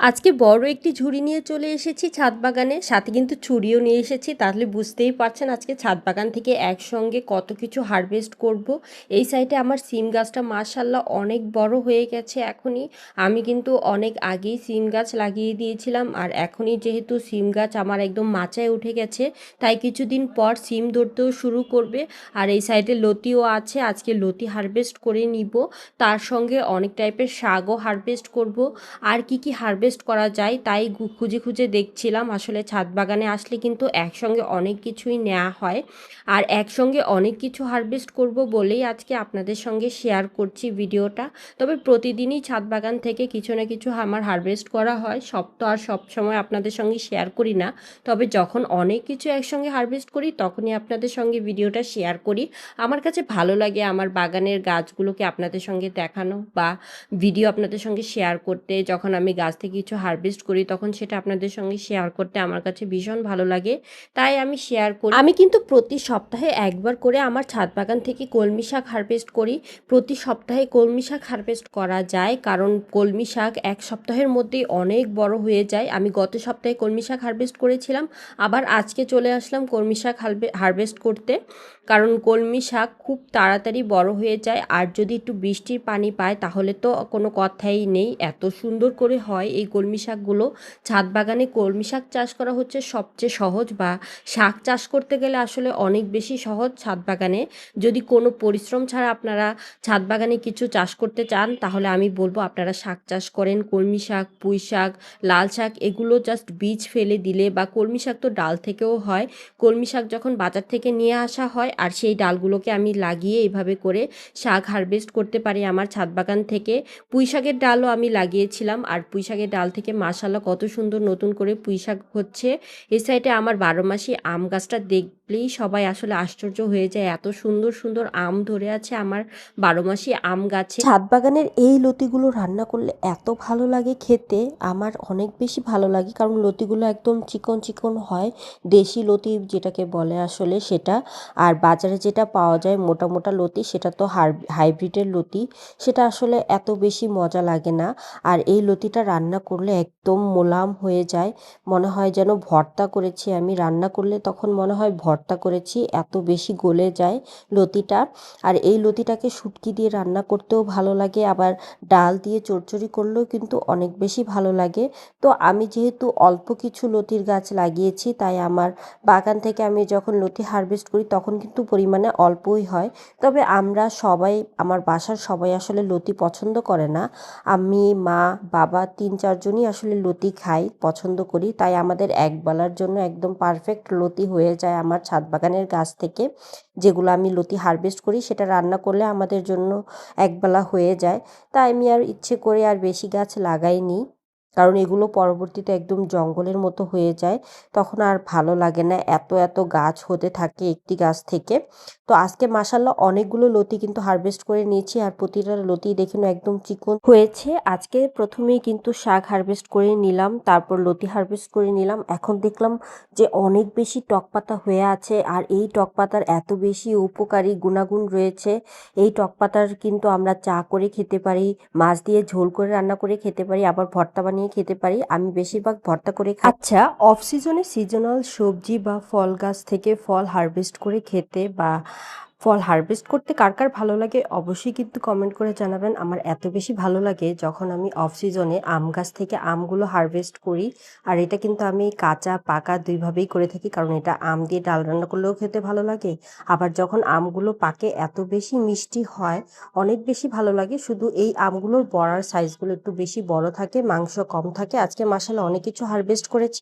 আজকে বড় একটি ঝুড়ি নিয়ে চলে এসেছি ছাদ বাগানে। সাথে কিন্তু ছুরিও নিয়ে এসেছি, তাহলে বুঝতেই পারছেন আজকে ছাদ বাগান থেকে একসঙ্গে কত কিছু হারভেস্ট করব। এই সাইডে আমার সিম গাছটা মাশাল্লাহ অনেক বড় হয়ে গেছে এখনই। আমি কিন্তু অনেক আগেই সিম গাছ লাগিয়ে দিয়েছিলাম আর এখনই যেহেতু সিম গাছ আমার একদম মাচায় উঠে গেছে, তাই কিছুদিন পর সিম ধরতেও শুরু করবে। আর এই সাইডে লতিও আছে, আজকে লতি হারভেস্ট করে নিব। তার সঙ্গে অনেক টাইপের শাকও হারভেস্ট করব। আর কি কি হারভেস্ট করা যায়, তাই খুঁজে খুঁজে দেখছিলাম। আসলে ছাদ বাগানে আসলে কিন্তু একসঙ্গে অনেক কিছুই নেওয়া হয়। আর একসঙ্গে অনেক কিছু হারভেস্ট করব বলেই আজকে আপনাদের সঙ্গে শেয়ার করছি ভিডিওটা। তবে প্রতিদিনই ছাদ বাগান থেকে কিছু না কিছু আমার হারভেস্ট করা হয়। সব তো আর সব সময় আপনাদের সঙ্গে শেয়ার করি না। তবে যখন অনেক কিছু একসঙ্গে হারভেস্ট করি, তখনই আপনাদের সঙ্গে ভিডিওটা শেয়ার করি। আমার কাছে ভালো লাগে আমার বাগানের গাছগুলোকে আপনাদের সঙ্গে দেখানো বা ভিডিও আপনাদের সঙ্গে শেয়ার করতে। যখন আমি গাছ থেকে কিছু হারভেস্ট করি, তখন সেটা আপনাদের সঙ্গে শেয়ার করতে আমার কাছে ভীষণ ভালো লাগে। তাই আমি শেয়ার করি। আমি কিন্তু প্রতি সপ্তাহে একবার করে আমার ছাদ বাগান থেকে কলমি শাক হারভেস্ট করি। প্রতি সপ্তাহে কলমি শাক হারভেস্ট করা যায়, কারণ কলমি শাক এক সপ্তাহের মধ্যেই অনেক বড় হয়ে যায়। আমি গত সপ্তাহে কলমি শাক হারভেস্ট করেছিলাম, আবার আজকে চলে আসলাম কলমি শাক হারভেস্ট করতে। কারণ কলমি শাক খুব তাড়াতাড়ি বড় হয়ে যায়, আর যদি একটু বৃষ্টির পানি পায়, তাহলে তো কোনো কথাই নেই। এত সুন্দর করে হয় এই কলমি শাকগুলো ছাদ বাগানে কলমি শাক চাষ করা হচ্ছে সবচেয়ে সহজ বা শাক চাষ করতে গেলে আসলে অনেক বেশি সহজ ছাদ বাগানে। যদি কোনো পরিশ্রম ছাড়া আপনারা ছাদ বাগানে কিছু চাষ করতে চান, তাহলে আমি বলব আপনারা শাক চাষ করেন। কলমি শাক, পুঁই শাক, লাল শাক, এগুলো জাস্ট বীজ ফেলে দিলে বা কলমি শাক তো ডাল থেকেও হয়। কলমি শাক যখন বাজার থেকে নিয়ে আসা হয়, আর সেই ডালগুলোকে আমি লাগিয়ে এইভাবে করে শাক হারভেস্ট করতে পারি আমার ছাদ বাগান থেকে। পুঁই শাকের ডালও আমি লাগিয়েছিলাম, আর পুঁই শাকের ডাল থেকে মাশাল্লাহ কত সুন্দর নতুন করে পুঁই শাক হচ্ছে। এই সাইডে আমার বারো মাসি আম গাছটা দেখলেই সবাই আসলে আশ্চর্য হয়ে যায়। এত সুন্দর সুন্দর আম ধরে আছে আমার বারো মাসি আম গাছে। ছাদ বাগানের এই লতিগুলো রান্না করলে এত ভালো লাগে খেতে, আমার অনেক বেশি ভালো লাগে। কারণ লতিগুলো একদম চিকন চিকন হয়, দেশি লতি যেটাকে বলে আসলে সেটা। আর বাজারে যেটা পাওয়া যায় মোটা মোটা লতি, সেটা তো হাইব্রিডের লতি। সেটা আসলে এত বেশি মজা লাগে না। আর এই লতিটা রান্না করলে একদম মোলাম হয়ে যায়। মনে হয় যেন ভর্তা করেছি আমি। রান্না করলে তখন মনে হয় ভর্তা করেছি, এত বেশি গলে যায় লতিটা। আর এই লতিটাকে শুটকি দিয়ে রান্না করতেও ভালো লাগে, আবার ডাল দিয়ে চচ্চড়ি করলেও কিন্তু অনেক বেশি ভালো লাগে। তো আমি যেহেতু অল্প কিছু লতির গাছ লাগিয়েছি, তাই আমার বাগান থেকে আমি যখন লতি হারভেস্ট করি, তখন কিন্তু পরিমাণে অল্পই হয়। তবে আমরা সবাই, আমার বাসার সবাই আসলে লতি পছন্দ করে না। আমি, মা, বাবা তিন চারজনই আসলে লতি খাই, পছন্দ করি। তাই আমাদের একবেলার জন্য একদম পারফেক্ট লতি হয়ে যায় আমার ছাদ বাগানের গাছ থেকে যেগুলো আমি লতি হারভেস্ট করি, সেটা রান্না করলে আমাদের জন্য একবেলা হয়ে যায়। তাই আমি আর ইচ্ছে করে আর বেশি গাছ লাগাইনি। কারণ এগুলো পরবর্তীতে একদম জঙ্গলের মতো হয়ে যায়, তখন আর ভালো লাগে না। এত এত গাছ হতে থাকে একটি গাছ থেকে। তো আজকে মাসাল্লাহ অনেকগুলো লতি কিন্তু হারভেস্ট করে নিয়েছি আর প্রতিটা লতি দেখে নাও একদম চিকন হয়েছে। আজকে প্রথমেই কিন্তু শাক হারভেস্ট করে নিলাম, তারপর লতি হারভেস্ট করে নিলাম। এখন দেখলাম যে অনেক বেশি টক পাতা হয়ে আছে আর এই টক পাতার এত বেশি উপকারী গুণাগুণ রয়েছে। এই টক পাতার কিন্তু আমরা চা করে খেতে পারি, মাছ দিয়ে ঝোল করে রান্না করে খেতে পারি, আবার ভর্তা বানিয়ে খেতে পারি, আমি বেশিরভাগ ভর্তা করে খাই। আচ্ছা অফ সিজনে সিজনাল সবজি বা ফল গাছ থেকে ফল হারভেস্ট করে খেতে বা ফল হারভেস্ট করতে কার কার ভালো লাগে অবশ্যই কিন্তু কমেন্ট করে জানাবেন। আমার এত বেশি ভালো লাগে যখন আমি অফ সিজনে আম গাছ থেকে আমগুলো হারভেস্ট করি। আর এটা কিন্তু আমি কাঁচা, পাকা দুইভাবেই করে থাকি কারণ এটা আম দিয়ে ডাল রান্না করলেও খেতে ভালো লাগে। আবার যখন আমগুলো পাকে এত বেশি মিষ্টি হয়, অনেক বেশি ভালো লাগে। শুধু এই আমগুলোর বড়ার সাইজগুলো একটু বেশি বড় থাকে, মাংস কম থাকে। আজকে মাসালে অনেক কিছু হারভেস্ট করেছি।